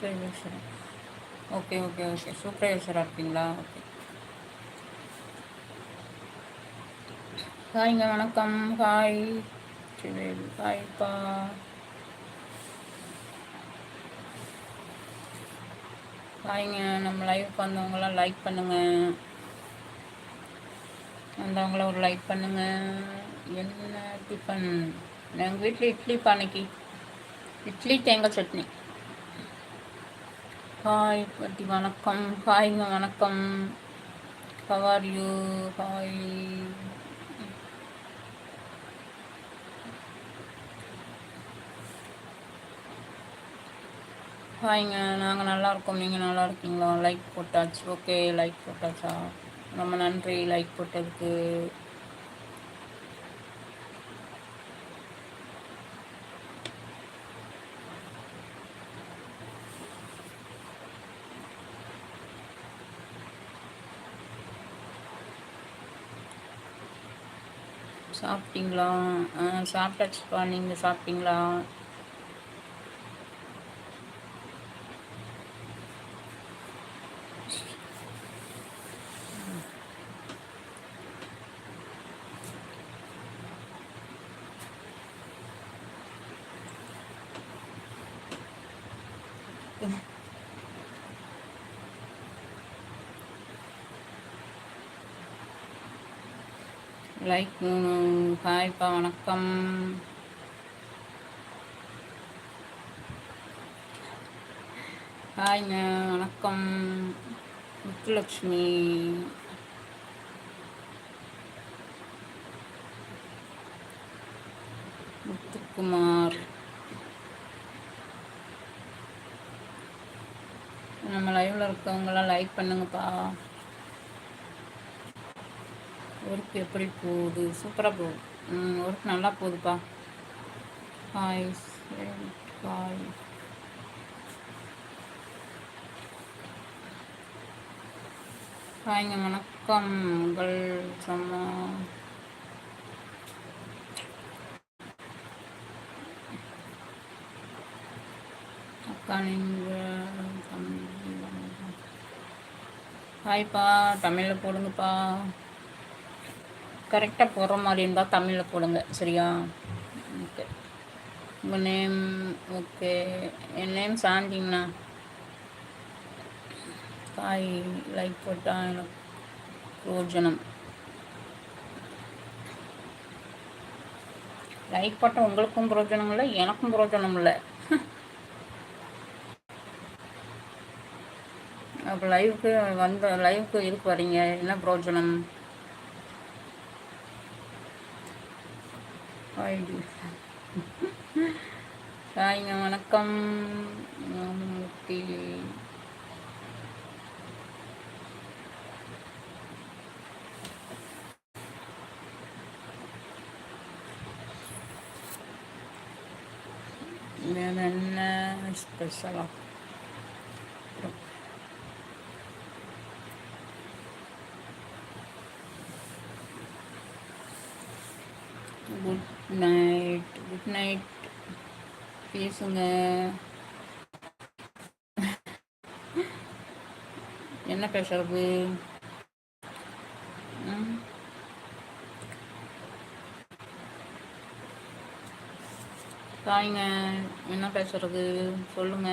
Supervisor okay okay okay சூப்பர்வைசராக இருக்கீங்களா okay ஹாய்ங்க வணக்கம். ஹாய் ஹாய்ப்பா ஹாய்ங்க நம்ம லைவ் வந்தவங்களாம் லைக் பண்ணுங்கள் வந்தவங்கள ஒரு லைக் பண்ணுங்க. என்ன டிஃபன் எங்கள் வீட்டில் இட்லி பானைக்கு. இட்லி தேங்காய் சட்னி. ஹாய் பட்டி வணக்கம். ஹாய்ங்க வணக்கம். ஹவார் யூ ஹாய் ஹாய்ங்க நாங்கள் நல்லா இருக்கோம். நீங்கள் நல்லா இருக்கீங்களா? லைக் போட்டாச்சு. ஓகே லைக் போட்டாச்சா? ரொம்ப நன்றி. லைக் போட்டதுக்கு. சாப்பிட்டீங்களா சாப்பிட்டாச்சுப்பா நீங்கள் சாப்பிட்டீங்களா லைக் ஹாய்ப்பா mm, வணக்கம். ஹாய்ங்க வணக்கம். முத்துலக்ஷ்மி முத்துக்குமார். நம்ம லைவில் இருக்கவங்களாம் லைக் பண்ணுங்கப்பா. ஒர்க் எப்படி போகுது? சூப்பராக போகுது. ம் ஒர்க் நல்லா போகுதுப்பா. ஹாய் ஹாய் ஹாய்ங்க வணக்கம். உங்கள் சம்மா அக்கா நீங்கள் ஹாய்ப்பா தமிழில் போடுங்கப்பா. கரெக்டாக போடுற மாதிரி இருந்தால் தமிழில் போடுங்க சரியா? ஓகே. உங்கள் நேம் ஓகே. என் நேம் சாந்திங்கண்ணா காய் லைக் போட்டால் எனக்கு பிரோஜனம். லைக் போட்டால் உங்களுக்கும் பிரோஜனம் இல்லை எனக்கும் பிரோஜனம் இல்லை. அப்போ லைவுக்கு வந்த லைவுக்கு இருக்கு வரீங்க என்ன பிரோஜனம்? ஹாய்டி ஹாய்ங்க வணக்கம் மூர்த்தி வேறு என்ன ஸ்பெஷலாக குட் நைட் குட் நைட் பேசுங்க. என்ன பேசுறது? தாய்ங்க என்ன பேசுறது? சொல்லுங்க.